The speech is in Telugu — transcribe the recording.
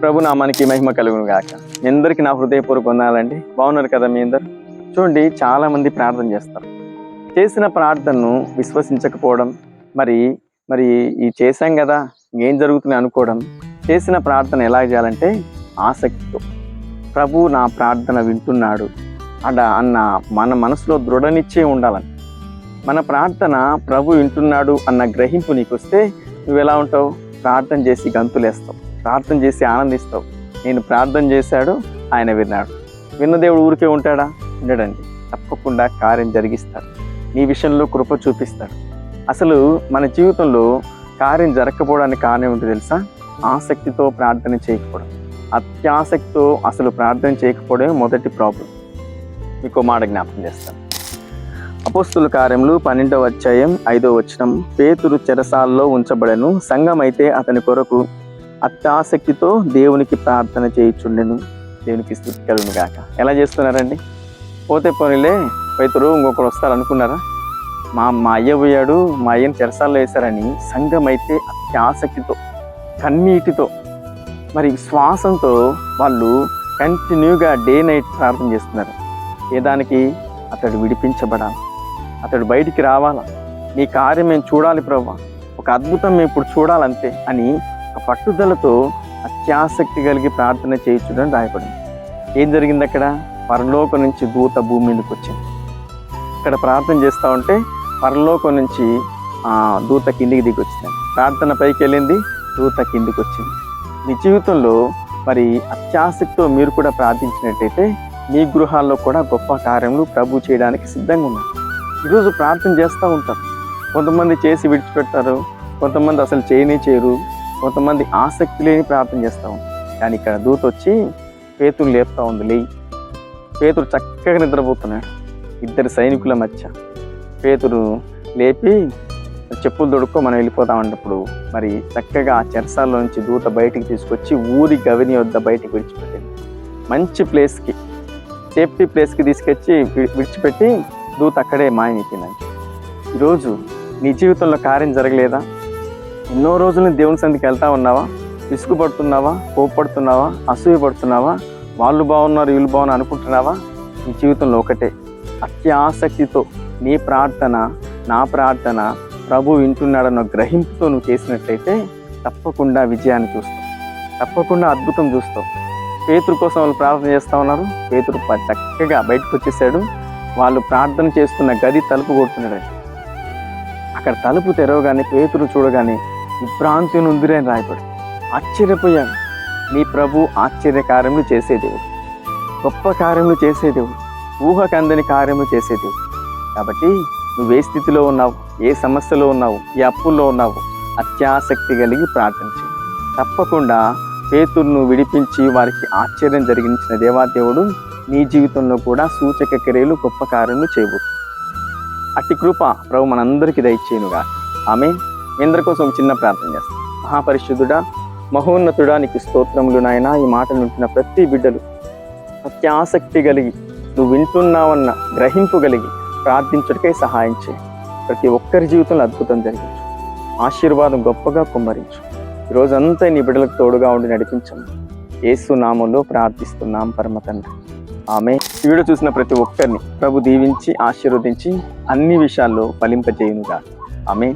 ప్రభు నామానికి మహిమ కలుగును గాక మీ అందరికీ నా హృదయపూర్వక వందాలండి బాగున్నారు కదా మీ అందరు? చూడండి చాలామంది ప్రార్థన చేస్తారు. చేసిన ప్రార్థనను విశ్వసించకపోవడం మరి మరి ఈ చేశాం కదా ఏం జరుగుతుంది అనుకోవడం చేసిన ప్రార్థన ఎలా చేయాలంటే ఆసక్తితో. ప్రభు నా ప్రార్థన వింటున్నాడు. అడ అన్న మన మనసులో దృఢనిచ్చే ఉండాలని. మన ప్రార్థన ప్రభు వింటున్నాడు అన్న గ్రహింపు నీకు వస్తే నువ్వు ఎలా ఉంటావు? ప్రార్థన చేసి గంతులేస్తావు. ప్రార్థన చేసి ఆనందిస్తావు. నేను ప్రార్థన చేశాడు ఆయన విన్నాడు. విన్న దేవుడు ఊరికే ఉంటాడా? ఉండడండి. తప్పకుండా కార్యం జరిగిస్తాడు. నీ విషయంలో కృప చూపిస్తాడు. అసలు మన జీవితంలో కార్యం జరగకపోవడానికి కారణం ఏంటో తెలుసా? ఆసక్తితో ప్రార్థన చేయకపోవడం. అత్యాసక్తితో అసలు ప్రార్థన చేయకపోవడమే మొదటి ప్రాబ్లం మీకు మాట జ్ఞాపకం చేస్తాను. అపోస్తుల కార్యములు పన్నెండవ అధ్యాయం ఐదో వచనం. పేతురు చెరసాల్లో ఉంచబడను. సంఘం అయితే అతని కొరకు అత్యాసక్తితో దేవునికి ప్రార్థన చేయించుండెను. దేవునికి స్థుతి కలుగును గాక. ఎలా చేస్తున్నారండి? పోతే పోనీలే రైతులు ఇంకొకరు వస్తారు అనుకున్నారా మా మా అయ్య పోయాడు మా అయ్యని చెరసాల్లో వేశారని సంఘం అయితే అత్యాసక్తితో కన్నీటితో మరి శ్వాసంతో వాళ్ళు కంటిన్యూగా డే నైట్ ప్రార్థన చేస్తున్నారు. ఏ దానికి? అతడు విడిపించబడాలి. అతడు బయటికి రావాలా? నీ కార్యం మేము చూడాలి ప్రభా. ఒక అద్భుతం మేము ఇప్పుడు చూడాలంతే అని ఆ పట్టుదలతో అత్యాసక్తి కలిగి ప్రార్థన చేయించడం రాయబడింది. ఏం జరిగింది అక్కడ? పరలోకం నుంచి దూత భూమి మీదకి వచ్చింది. ఇక్కడ ప్రార్థన చేస్తూ ఉంటే పరలోకం నుంచి ఆ, దూత కిందికి దిగి వచ్చింది. ప్రార్థన పైకి వెళ్ళింది దూత కిందికి వచ్చింది. మీ జీవితంలో మరి అత్యాసక్తితో మీరు కూడా ప్రార్థించినట్టయితే మీ గృహాల్లో కూడా గొప్ప కార్యములు ప్రభు చేయడానికి సిద్ధంగా ఉన్నారు. ఈరోజు ప్రార్థన చేస్తూ ఉంటారు. కొంతమంది చేసి విడిచిపెడతారు కొంతమంది అసలు చేయనే చేయరు. కొంతమంది ఆసక్తి లేని ప్రార్థన చేస్తూ ఉంటారు కానీ ఇక్కడ దూత వచ్చి పేతురు లేపుతా ఉంది లేయి. పేతుడు చక్కగా నిద్రపోతున్నాడు ఇద్దరు సైనికుల మధ్య. పేతురు లేపి చెప్పులు దొడుక్కో మనం వెళ్ళిపోతాం అన్నప్పుడు మరి చక్కగా ఆ చెరసాల్లో నుంచి దూత బయటికి తీసుకొచ్చి ఊరి గవిని వద్ద బయటికి విడిచిపెట్టింది. మంచి ప్లేస్కి సేఫ్టీ ప్లేస్కి తీసుకొచ్చి విడిచిపెట్టి దూత అక్కడే మాయమైపోయిందండి ఈరోజు నీ జీవితంలో కార్యం జరగలేదా? ఎన్నో రోజులు దేవుని సందికి వెళ్తా ఉన్నావా? విసుగుపడుతున్నావా? కోపడుతున్నావా అసూయ పడుతున్నావా వాళ్ళు బాగున్నారు వీళ్ళు బాగున్నారు అనుకుంటున్నావా? నీ జీవితంలో ఒకటే. అత్యాసక్తితో నీ ప్రార్థన నా ప్రార్థన ప్రభు వింటున్నాడన్న గ్రహింపుతో నువ్వు చేసినట్లయితే తప్పకుండా విజయాన్ని చూస్తావు. తప్పకుండా అద్భుతం చూస్తావు. పేతురు కోసం వాళ్ళు ప్రార్థన చేస్తా ఉన్నారు. పేతురు చక్కగా బయటకు వచ్చేసాడు. వాళ్ళు ప్రార్థన చేస్తున్న గది తలుపు కొడుతున్నాడు. అక్కడ తలుపు తెరవగానే పేతురు చూడగానే విభ్రాంతి నుందిరే అని రాయబడి ఆశ్చర్యపోయాను. నీ ప్రభు ఆశ్చర్య కార్యములు చేసేదేవుడు. గొప్ప కార్యములు చేసేదేవుడు. ఊహకందని కార్యములు చేసేదేవుడు. కాబట్టి నువ్వు ఏ స్థితిలో ఉన్నావు ఏ సమస్యలో ఉన్నావు ఏ అప్పుల్లో ఉన్నావు అత్యాసక్తి కలిగి ప్రార్థించు తప్పకుండా పేతుర్ను విడిపించి వారికి ఆశ్చర్యం జరిగించిన దేవాదేవుడు నీ జీవితంలో కూడా సూచక క్రియలు గొప్ప కార్యములు చేయబోతుంది అట్టి కృప ప్రభు మనందరికీ దయచేయనుగా ఆమె మీ అందరి కోసం ఒక చిన్న ప్రార్థన చేస్తాను మహాపరిశుద్ధుడా మహోన్నతుడా నీకు స్తోత్రములు నాయన. ఈ మాటలు వింటున్న ప్రతి బిడ్డలు అత్యాసక్తి కలిగి నువ్వు వింటున్నావన్న గ్రహింపు కలిగి ప్రార్థించుటకై సహాయం చేయి. ప్రతి ఒక్కరి జీవితంలో అద్భుతం జరిగించు. ఆశీర్వాదం గొప్పగా కుమ్మరించు. ఈరోజంతా రోజంతా నీ బిడ్డలకు తోడుగా ఉండి నడిపించండి. ఏసు నామంలో ప్రార్థిస్తున్నాం పరమ తండ్రి. ఆమె వీడియో చూసిన ప్రతి ఒక్కరిని ప్రభు దీవించి ఆశీర్వదించి అన్ని విషయాల్లో ఫలింపజేయునుగా ఆమె